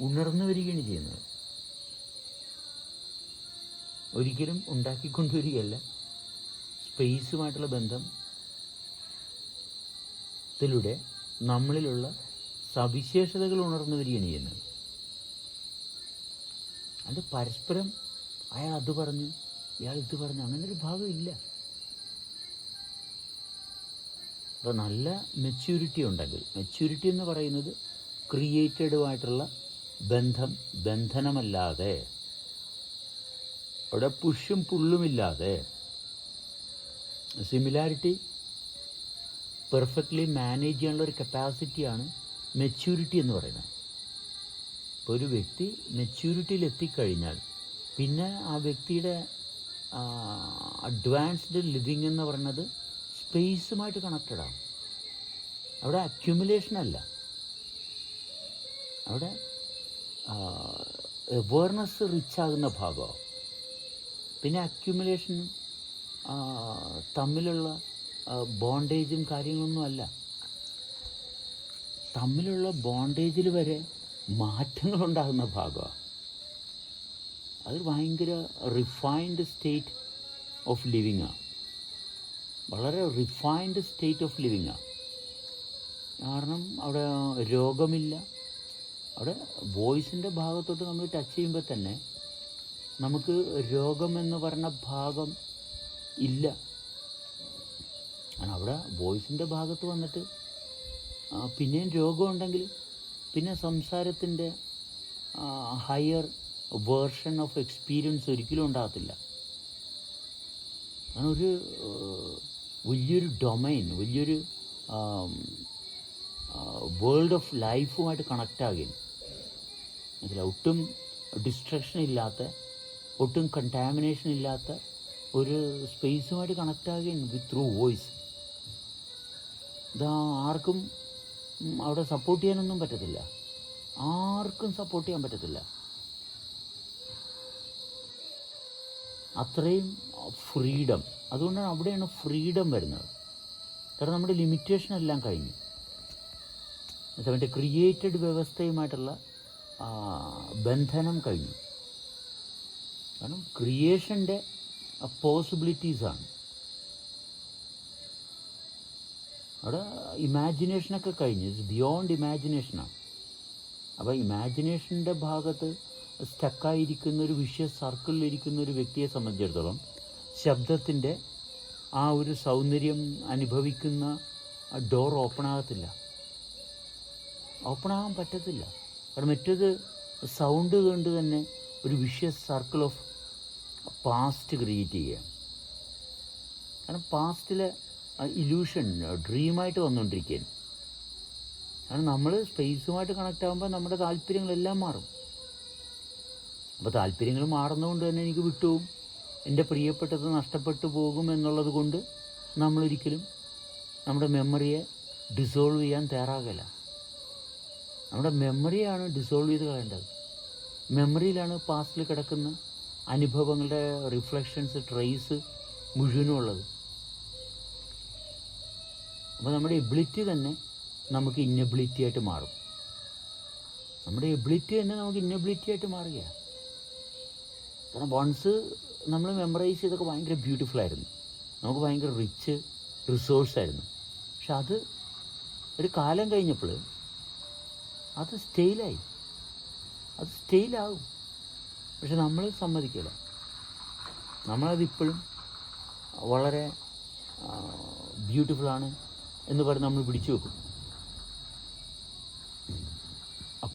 ഉണർന്നു വരികയാണ് ചെയ്യുന്നത്. ഒരിക്കലും ഉണ്ടാക്കിക്കൊണ്ടുവരികയല്ല. സ്പേസുമായിട്ടുള്ള ബന്ധം ത്തിലൂടെ നമ്മളിലുള്ള സവിശേഷതകൾ ഉണർന്നു വരികയാണ് ചെയ്യുന്നത്. അത് പരസ്പരം അയാൾ അത് പറഞ്ഞു ഇയാൾ ഇത് പറഞ്ഞു അങ്ങനെ ഒരു ഭാഗം ഇല്ല. അപ്പോൾ നല്ല മെച്യൂരിറ്റി ഉണ്ടെങ്കിൽ മെച്യൂരിറ്റി എന്ന് പറയുന്നത് ക്രിയേറ്റഡുമായിട്ടുള്ള ബന്ധം ബന്ധനമല്ലാതെ അവിടെ പുഷും പുള്ളുമില്ലാതെ സിമിലാരിറ്റി പെർഫെക്റ്റ്ലി മാനേജ് ചെയ്യാനുള്ള ഒരു കപ്പാസിറ്റിയാണ് മെച്യൂരിറ്റി എന്ന് പറയുന്നത്. ഇപ്പോൾ ഒരു വ്യക്തി മെച്യൂരിറ്റിയിൽ എത്തിക്കഴിഞ്ഞാൽ പിന്നെ ആ വ്യക്തിയുടെ അഡ്വാൻസ്ഡ് ലിവിങ് എന്ന് പറയുന്നത് സ്പേസുമായിട്ട് കണക്റ്റഡ് ആണ്. അവിടെ അക്യുമുലേഷൻ അല്ല. അവിടെ അവയർനെസ് റിച്ച് ആകുന്ന ഭാഗമാണ് പിന്നെ അക്യുമുലേഷൻ തമ്മിലുള്ള ബോണ്ടേജും കാര്യങ്ങളൊന്നും അല്ല. തമ്മിലുള്ള ബോണ്ടേജിൽ വരെ മാറ്റങ്ങളുണ്ടാകുന്ന ഭാഗമാണ് അത് ഭയങ്കര റിഫൈൻഡ് സ്റ്റേറ്റ് ഓഫ് ലിവിങ്ങാണ് വളരെ റിഫൈൻഡ് സ്റ്റേറ്റ് ഓഫ് ലിവിങ്ങാണ് കാരണം അവിടെ രോഗമില്ല. അവിടെ വോയിസിന്റെ ഭാഗത്തോട്ട് നമ്മൾ ടച്ച് ചെയ്യുമ്പോൾ തന്നെ നമുക്ക് രോഗം എന്ന് പറഞ്ഞ ഭാഗം ഇല്ല. കാരണം അവിടെ വോയിസിന്റെ ഭാഗത്ത് വന്നിട്ട് പിന്നെയും രോഗമുണ്ടെങ്കിൽ പിന്നെ സംസാരത്തിന്റെ ഹയർ വേർഷൻ ഓഫ് എക്സ്പീരിയൻസ് ഒരിക്കലും ഉണ്ടാകത്തില്ല. കാരണം ഒരു വലിയൊരു ഡൊമൈൻ വലിയൊരു വേൾഡ് ഓഫ് ലൈഫുമായിട്ട് കണക്റ്റ് ആകുകയും ഒട്ടും ഡിസ്ട്രക്ഷൻ ഇല്ലാത്ത ഒട്ടും കണ്ടാമിനേഷൻ ഇല്ലാത്ത ഒരു സ്പേസുമായിട്ട് കണക്റ്റ് ആകുകയും വിത്ത് ത്രൂ വോയിസ് ഇതാ ആർക്കും അവിടെ സപ്പോർട്ട് ചെയ്യാനൊന്നും പറ്റത്തില്ല. ആർക്കും സപ്പോർട്ട് ചെയ്യാൻ പറ്റത്തില്ല. അത്രയും ഫ്രീഡം അതുകൊണ്ടാണ് അവിടെയാണ് ഫ്രീഡം വരുന്നത്. കാരണം നമ്മുടെ ലിമിറ്റേഷൻ എല്ലാം കഴിഞ്ഞു. മറ്റേ ക്രിയേറ്റഡ് വ്യവസ്ഥയുമായിട്ടുള്ള ബന്ധനം കഴിഞ്ഞു. കാരണം ക്രിയേഷന്റെ പോസിബിലിറ്റീസാണ് അവിടെ ഇമാജിനേഷനൊക്കെ കഴിഞ്ഞു. ഇറ്റ്സ് ബിയോണ്ട് ഇമാജിനേഷനാണ് അപ്പോൾ ഇമാജിനേഷന്റെ ഭാഗത്ത് സ്റ്റക്കായിരിക്കുന്ന ഒരു വിഷയ സർക്കിളിലിരിക്കുന്ന ഒരു വ്യക്തിയെ സംബന്ധിച്ചിടത്തോളം ശബ്ദത്തിന്റെ ആ ഒരു സൗന്ദര്യം അനുഭവിക്കുന്ന ഡോർ ഓപ്പൺ ആകത്തില്ല. ഓപ്പൺ ആകാൻ പറ്റത്തില്ല. കാരണം മറ്റേത് സൗണ്ട് കൊണ്ട് തന്നെ ഒരു വിഷയ സർക്കിൾ ഓഫ് പാസ്റ്റ് ക്രിയേറ്റ് ചെയ്യുക കാരണം പാസ്റ്റിലെ ഇല്യൂഷൻ ഡ്രീമായിട്ട് വന്നുകൊണ്ടിരിക്കുകയാണ് കാരണം നമ്മൾ സ്പേസുമായിട്ട് കണക്റ്റ് ആകുമ്പോൾ നമ്മുടെ താല്പര്യങ്ങളെല്ലാം മാറും. അപ്പോൾ താല്പര്യങ്ങൾ മാറുന്നതുകൊണ്ട് തന്നെ എനിക്ക് വിട്ടുപോകും. എന്റെ പ്രിയപ്പെട്ടത് നഷ്ടപ്പെട്ടു പോകും എന്നുള്ളത് കൊണ്ട് നമ്മളൊരിക്കലും നമ്മുടെ മെമ്മറിയെ ഡിസോൾവ് ചെയ്യാൻ തയ്യാറാകല നമ്മുടെ മെമ്മറിയാണ് ഡിസോൾവ് ചെയ്ത് കളയേണ്ടത്. മെമ്മറിയിലാണ് പാസ്റ്റിൽ കിടക്കുന്ന അനുഭവങ്ങളുടെ റിഫ്ലക്ഷൻസ് ട്രേസ് മുഴുവനും ഉള്ളത്. അപ്പോൾ നമ്മുടെ എബിലിറ്റി തന്നെ നമുക്ക് ഇന്നബിലിറ്റി ആയിട്ട് മാറും. നമ്മുടെ എബിലിറ്റി തന്നെ നമുക്ക് ഇന്നബിലിറ്റി ആയിട്ട് മാറുകയാണ്. കാരണം വൺസ് നമ്മൾ മെമ്മറൈസ് ചെയ്തൊക്കെ ഭയങ്കര ബ്യൂട്ടിഫുൾ ആയിരുന്നു. നമുക്ക് ഭയങ്കര റിച്ച് റിസോഴ്സ് ആയിരുന്നു. പക്ഷെ അത് ഒരു കാലം കഴിഞ്ഞപ്പോൾ അത് സ്റ്റെയിലായി അത് സ്റ്റെയിലാവും പക്ഷെ നമ്മൾ സമ്മതിക്കില്ല. നമ്മളതിപ്പോഴും വളരെ ബ്യൂട്ടിഫുള്ളാണ് എന്ന് പറഞ്ഞ് നമ്മൾ പിടിച്ചു വെക്കും.